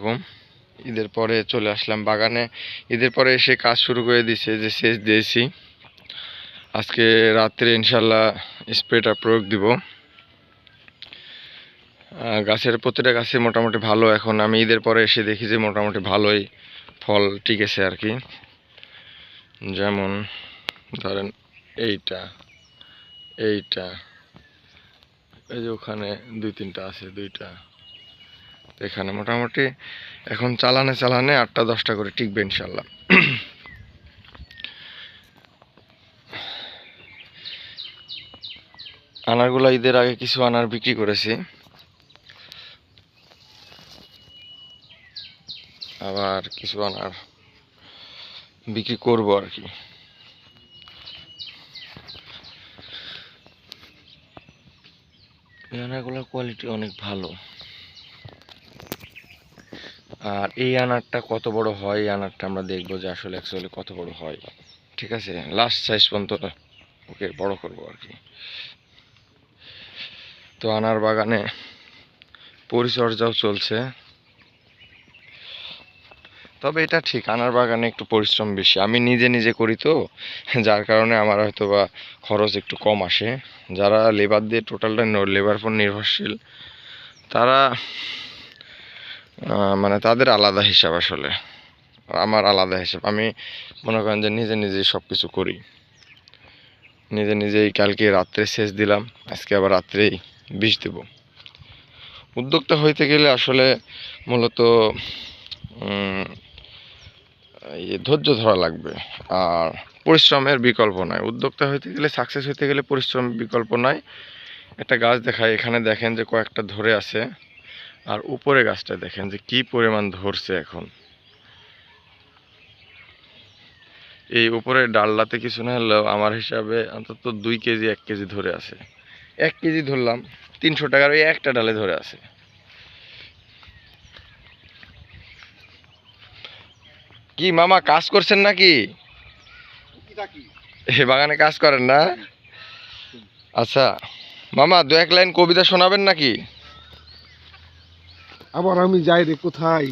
আলাইকুম ঈদের পরে চলে আসলাম বাগানে। ঈদের পরে এসে কাজ শুরু করে দিছে যে সেচ দিয়েছি। আজকে রাত্রে ইনশাল্লাহ স্প্রেটা প্রয়োগ দিব। গাছের প্রতিটা গাছে মোটামুটি ভালো। এখন আমি ঈদের পরে এসে দেখি যে মোটামুটি ভালোই ফল টিকেছে আর কি। যেমন ধরেন এইটা এইটা, এই যে ওখানে দুই তিনটা আছে, দুইটা। তো এখানে মোটামুটি এখন চালানে চালানে আটটা দশটা করে টিকবে ইনশাল্লাহ। আনারগুলো ঈদের আগে কিছু আনার বিক্রি করেছি। আবার কিছু আনার বিক্রি করব আর কি। আনারগুলোর কোয়ালিটি অনেক ভালো। আর এই আনারটা কত বড় হয়, এই আনারটা আমরা দেখব যে আসলে অ্যাকচুয়ালি কত বড় হয়। ঠিক আছে? লাস্ট সাইজ পর্যন্ত ওকে বড় করব আর কি। তো আনার বাগানে পরিচর্যাও চলছে। তবে এটা ঠিক, আনার বাগানে একটু পরিশ্রম বেশি। আমি নিজে নিজে করি তো, যার কারণে আমার হয়তো বা খরচ একটু কম আসে। যারা লেবার দিয়ে টোটালটা লেবার পর নির্ভরশীল, তারা মানে তাদের আলাদা হিসাব আসলে। আমার আলাদা হিসাব। আমি মনে করেন যে নিজে নিজেই সব কিছু করি। নিজে নিজেই কালকে রাত্রে শেষ দিলাম, আজকে আবার রাত্রেই বিষ দেব। উদ্যোক্তা হইতে গেলে আসলে মূলত ধৈর্য ধরা লাগবে। আর পরিশ্রমের বিকল্প নাই উদ্যোক্তা হইতে গেলে সাকসেস হইতে গেলে পরিশ্রমের বিকল্প নাই একটা গাছ দেখায়, এখানে দেখেন যে কয়েকটা ধরে আছে। আর উপরে গাছটা দেখেন যে কি পরিমাণ ধরছে এখন। এই উপরে ডাল্লাতে কিছু না হলেও আমার হিসাবে অন্তত দুই কেজি, এক কেজি ধরে আছে। এক কেজি ধরলাম, তিনশো টাকার ওই একটা ডালে ধরে আছে। কি মামা, কাজ করছেন নাকি? এ বাগানে কাজ করেন না? আচ্ছা মামা, দু এক লাইন কবিতা শোনাবেন নাকি? আবার আমি যাই রে কোথায়?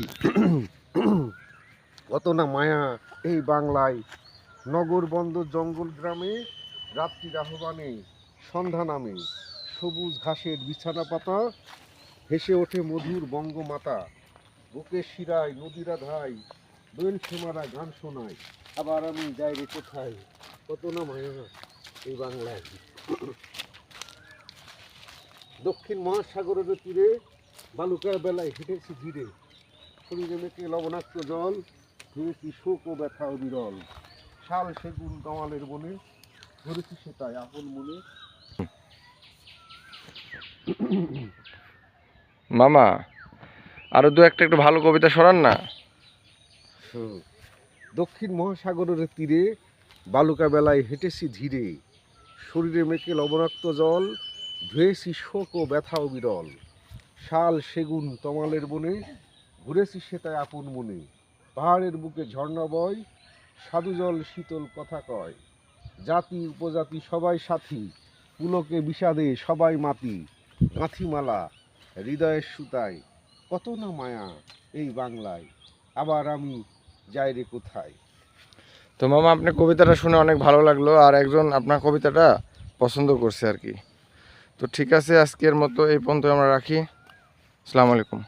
কত না মায়া এই বাংলায়। নগর বন্দর জঙ্গল গ্রামে রাত্রির আহ্বানে, সন্ধ্যা নামে, সবুজ ঘাসের বিছানা পাতা হেসে ওঠে মধুর বঙ্গমাতা। বুকের শিরায়, নদীরা ধাই দোয়েল সেমারা গান শোনায়। আবার আমি যাই রে কোথায়? কত না মায়া এই বাংলায়। দক্ষিণ মহাসাগরের তীরে বালুকার বেলায় হেঁটেছি ধীরে শরীরে মেখে লবণাক্ত জল ধরেছি শোক ও ব্যথা ও বিরল শাল সেগুন কামালের বনে ধরেছি সেটাই আপন মনে। মামা আরও দু একটা একটু ভালো কবিতা শোনান না। দক্ষিণ মহাসাগরের তীরে বালুকা বেলায় হেঁটেছি ধীরে। শরীরে মেখে লবণাক্ত জল ধুয়েছি শোক ও ব্যথা ও বিরল শাল সেগুন তমালের বনে, ঘুরেছি সেটাই আপন মনে। পাহাড়ের বুকে ঝর্ণা বয়, সাধু জল শীতল কথা কয়। জাতি, উপজাতি সবাই সাথী, পুলকে বিষাদে সবাই মাতি। গাঁথিমালা, হৃদয়ের সুতায়, কত না মায়া এই বাংলায়, আবার আমি যাই রে কোথায়? তো মামা, আপনার কবিতাটা শুনে অনেক ভালো লাগল, আর একজন আপনার কবিতাটা পছন্দ করছে আর কি। তো ঠিক আছে, আজকের মতো এই পর্যন্ত আমরা রাখি। আসসালামু আলাইকুম